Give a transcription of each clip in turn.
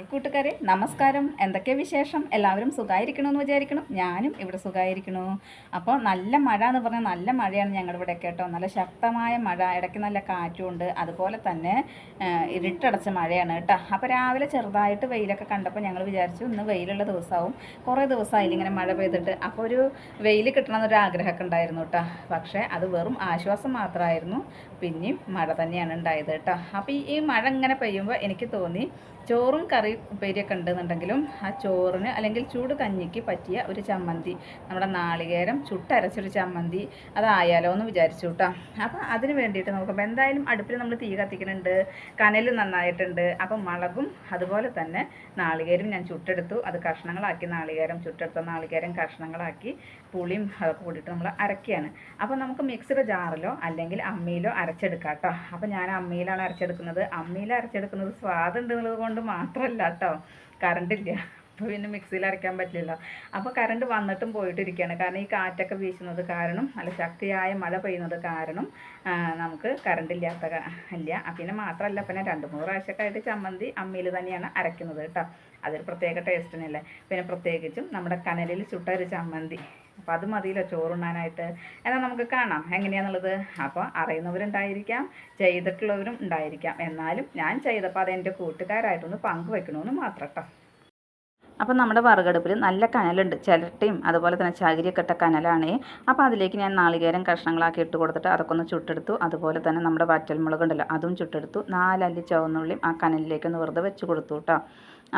Hi കൂട്ടുകാരെ നമസ്കാരം. എന്തൊക്കെ വിശേഷം? എല്ലാവരും സുഖമായിരിക്കണമെന്ന് വിചാരിക്കണം. ഞാനും ഇവിടെ സുഖമായിരിക്കണു അപ്പോൾ നല്ല മഴ എന്ന് പറഞ്ഞാൽ നല്ല മഴയാണ് ഞങ്ങളുടെ ഇവിടെ കേട്ടോ. നല്ല ശക്തമായ മഴ ഇടയ്ക്ക് നല്ല കാറ്റുമുണ്ട് അതുപോലെ തന്നെ ഇരുട്ടടച്ച മഴയാണ് കേട്ടോ. അപ്പോൾ രാവിലെ ചെറുതായിട്ട് വെയിലൊക്കെ കണ്ടപ്പോൾ ഞങ്ങൾ വിചാരിച്ചു ഇന്ന് വെയിലുള്ള ദിവസമാവും കുറേ ദിവസമായില്ല ഇങ്ങനെ മഴ പെയ്തിട്ട്. അപ്പോൾ ഒരു വെയിൽ കിട്ടണമെന്നൊരു ആഗ്രഹമൊക്കെ ഉണ്ടായിരുന്നു കേട്ടോ. പക്ഷേ അത് വെറും ആശ്വാസം മാത്രമായിരുന്നു പിന്നെയും മഴ തന്നെയാണ് ഉണ്ടായത് കേട്ടോ. അപ്പോൾ ഈ മഴ ഇങ്ങനെ പെയ്യുമ്പോൾ എനിക്ക് തോന്നി ചോറും കറി ഉപ്പേരിയൊക്കെ ഉണ്ടെന്നുണ്ടെങ്കിലും ആ ചോറിന് അല്ലെങ്കിൽ ചൂട് കഞ്ഞിക്ക് പറ്റിയ ഒരു ചമ്മന്തി. നമ്മുടെ നാളികേരം ചുട്ടരച്ചൊരു ചമ്മന്തി അതായാലോ എന്ന് വിചാരിച്ചു കേട്ടോ അപ്പോൾ അതിന് വേണ്ടിയിട്ട് നോക്കുമ്പോൾ എന്തായാലും അടുപ്പിൽ നമ്മൾ തീ കത്തിക്കുന്നുണ്ട് കനലും നന്നായിട്ടുണ്ട്. അപ്പം മുളകും അതുപോലെ തന്നെ നാളികേരം ഞാൻ ചുട്ടെടുത്തു. അത് കഷ്ണങ്ങളാക്കി നാളികേരം ചുട്ടെടുത്ത നാളികേരം കഷ്ണങ്ങളാക്കി പുളിയും അതൊക്കെ കൂടിയിട്ട് നമ്മൾ അരക്കുകയാണ് അപ്പോൾ നമുക്ക് മിക്സിയുടെ ജാറിലോ അല്ലെങ്കിൽ അമ്മിയിലോ അരച്ചെടുക്കാം കേട്ടോ അപ്പോൾ ഞാൻ അമ്മിയിലാണ് അരച്ചെടുക്കുന്നത്. അമ്മിയിൽ അരച്ചെടുക്കുന്നത് സ്വാദുണ്ട് എന്നുള്ളത് കൊണ്ട് മാത്രമല്ല കേട്ടോ കറണ്ട് ഇല്ല. അപ്പോൾ പിന്നെ മിക്സിയിൽ അരയ്ക്കാൻ പറ്റില്ലല്ലോ. അപ്പോൾ കറണ്ട് വന്നിട്ടും പോയിട്ടിരിക്കുകയാണ് കാരണം ഈ കാറ്റൊക്കെ വീശുന്നത് കാരണം നല്ല ശക്തിയായ മഴ പെയ്യുന്നത് കാരണം നമുക്ക് കറണ്ട് ഇല്ലാത്ത ഇല്ല. പിന്നെ മാത്രമല്ല പിന്നെ രണ്ട് മൂന്ന് പ്രാവശ്യമൊക്കെ ആയിട്ട് ചമ്മന്തി അമ്മിയിൽ തന്നെയാണ് അരയ്ക്കുന്നത് കേട്ടോ. അതൊരു പ്രത്യേക ടേസ്റ്റ് തന്നെയല്ലേ പിന്നെ പ്രത്യേകിച്ചും നമ്മുടെ കനലിൽ ചുട്ട ഒരു ചമ്മന്തി. അപ്പോൾ അത് മതിയല്ലോ ചോറുണ്ണാനായിട്ട്. എന്നാൽ നമുക്ക് കാണാം എങ്ങനെയാണെന്നുള്ളത് അപ്പോൾ അറിയുന്നവരുണ്ടായിരിക്കാം ചെയ്തിട്ടുള്ളവരും ഉണ്ടായിരിക്കാം. എന്നാലും ഞാൻ ചെയ്തപ്പോൾ അത് എന്റെ കൂട്ടുകാരായിട്ടൊന്ന് പങ്കുവെക്കണമെന്ന് മാത്രം കേട്ടോ അപ്പോൾ നമ്മുടെ വറുകടുപ്പിൽ നല്ല കനലുണ്ട്. ചിരട്ടയും അതുപോലെ തന്നെ ചകിരിയൊക്കെ ഇട്ട കനലാണ്. അപ്പോൾ അതിലേക്ക് ഞാൻ നാളികേരം കഷ്ണങ്ങളാക്കി ഇട്ട് കൊടുത്തിട്ട് അതൊക്കെ ഒന്ന് ചുട്ടെടുത്തു. അതുപോലെ തന്നെ നമ്മുടെ വറ്റൽമുളക് ഉണ്ടല്ലോ അതും ചുട്ടെടുത്തു. നാലല്ലി ചുവന്നുള്ളിയും ആ കനലിലേക്ക് ഒന്ന് വെറുതെ വെച്ച് കൊടുത്തു കേട്ടോ.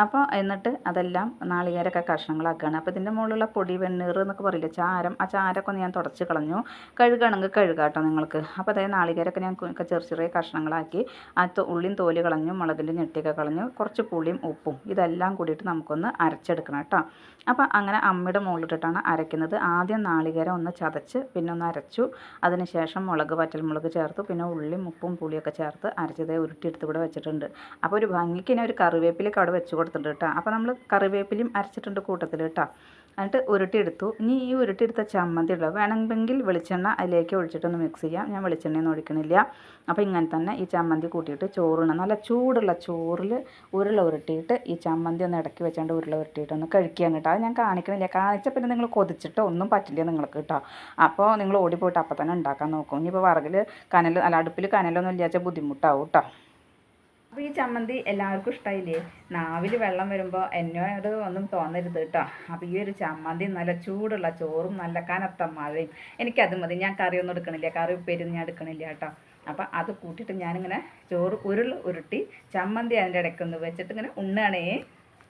അപ്പോൾ എന്നിട്ട് അതെല്ലാം നാളികേരൊക്കെ കഷ്ണങ്ങളാക്കുകയാണ്. അപ്പോൾ ഇതിന്റെ മുകളിലുള്ള പൊടി വെണ്ണീർ എന്നൊക്കെ പറയില്ല ചാരം ആ ചാരമൊക്കെ ഒന്ന് ഞാൻ തുടച്ച് കളഞ്ഞു. കഴുകണമെങ്കിൽ കഴുകാം കേട്ടോ നിങ്ങൾക്ക്. അപ്പോൾ അതായത് നാളികേരൊക്കെ ഞാൻ ചെറിയ ചെറിയ കഷ്ണങ്ങളാക്കി ആ തൊ- ഉള്ളിയും തോൽ കളഞ്ഞു മുളകിന്റെ ഞെട്ടിയൊക്കെ കളഞ്ഞു. കുറച്ച് പുളിയും ഉപ്പും ഇതെല്ലാം കൂടിയിട്ട് നമുക്കൊന്ന് അരച്ചെടുക്കണം കേട്ടോ. അപ്പോൾ അങ്ങനെ അമ്മയുടെ മുകളിലിട്ടിട്ടാണ് അരയ്ക്കുന്നത്. ആദ്യം നാളികേരം ഒന്ന് ചതച്ച് പിന്നെ ഒന്ന് അരച്ചു. അതിനുശേഷം മുളക് വറ്റൽമുളക് ചേർത്തു. പിന്നെ ഉള്ളിയും ഉപ്പും പുളിയൊക്കെ ചേർത്ത് അരച്ചതേ ഉരുട്ടിയെടുത്ത് ഇവിടെ വെച്ചിട്ടുണ്ട്. അപ്പോൾ ഒരു ഭംഗിക്ക് ഇനി ഒരു കറിവേപ്പിലൊക്കെ അവിടെ വെച്ച് കൊടുത്തിട്ടുണ്ട് കേട്ടോ. അപ്പോൾ നമ്മൾ കറിവേപ്പിലയും അരച്ചിട്ടുണ്ട് കൂട്ടത്തിൽ കേട്ടോ. എന്നിട്ട് ഉരുട്ടിയെടുത്തു. ഇനി ഈ ഉരുട്ടിയെടുത്ത ചമ്മന്തി ഉള്ളത് വേണമെങ്കിൽ വെളിച്ചെണ്ണ അതിലേക്ക് ഒഴിച്ചിട്ടൊന്ന് മിക്സ് ചെയ്യാം. ഞാൻ വെളിച്ചെണ്ണയൊന്നും ഒഴിക്കണില്ല. അപ്പോൾ ഇങ്ങനെ തന്നെ ഈ ചമ്മന്തി കൂട്ടിയിട്ട് ചോറിന് നല്ല ചൂടുള്ള ചോറിൽ ഉരുള ഉരുട്ടിയിട്ട് ഈ ചമ്മന്തി ഒന്ന് ഇടയ്ക്ക് വെച്ചാണ്ട് ഉരുള ഉരുട്ടിയിട്ട് ഒന്ന് കഴിക്കുകയാണ് കേട്ടോ. അത് ഞാൻ കാണിക്കണില്ല. കാണിച്ചാൽ പിന്നെ നിങ്ങൾ കൊതിച്ചിട്ടോ? ഒന്നും പറ്റില്ല നിങ്ങൾക്ക് കേട്ടോ. അപ്പോൾ നിങ്ങൾ ഓടിപ്പോയിട്ട് അപ്പം തന്നെ ഉണ്ടാക്കാൻ നോക്കും. ഇനിയിപ്പോൾ വറകിൽ കനൽ അല്ല അടുപ്പിൽ കനലൊന്നും ഇല്ലാച്ച ബുദ്ധിമുട്ടാവും കേട്ടോ. അപ്പോൾ ഈ ചമ്മന്തി എല്ലാവർക്കും ഇഷ്ടമായില്ലേ നാവിൽ വെള്ളം വരുമ്പോൾ എന്നോട് ഒന്നും തോന്നരുത് കേട്ടോ അപ്പോൾ ഈ ഒരു ചമ്മന്തി നല്ല ചൂടുള്ള ചോറും നല്ല കനത്ത മഴയും. എനിക്കത് മതി. ഞാൻ കറിയൊന്നും എടുക്കണില്ല. കറി ഉപ്പേരി ഞാൻ എടുക്കണില്ല കേട്ടോ അപ്പോൾ അത് കൂട്ടിയിട്ട് ഞാനിങ്ങനെ ചോറ് ഉരുൾ ഉരുട്ടി ചമ്മന്തി അതിന്റെ ഇടയ്ക്കൊന്ന് വെച്ചിട്ട് ഇങ്ങനെ ഉണ്ണാണേ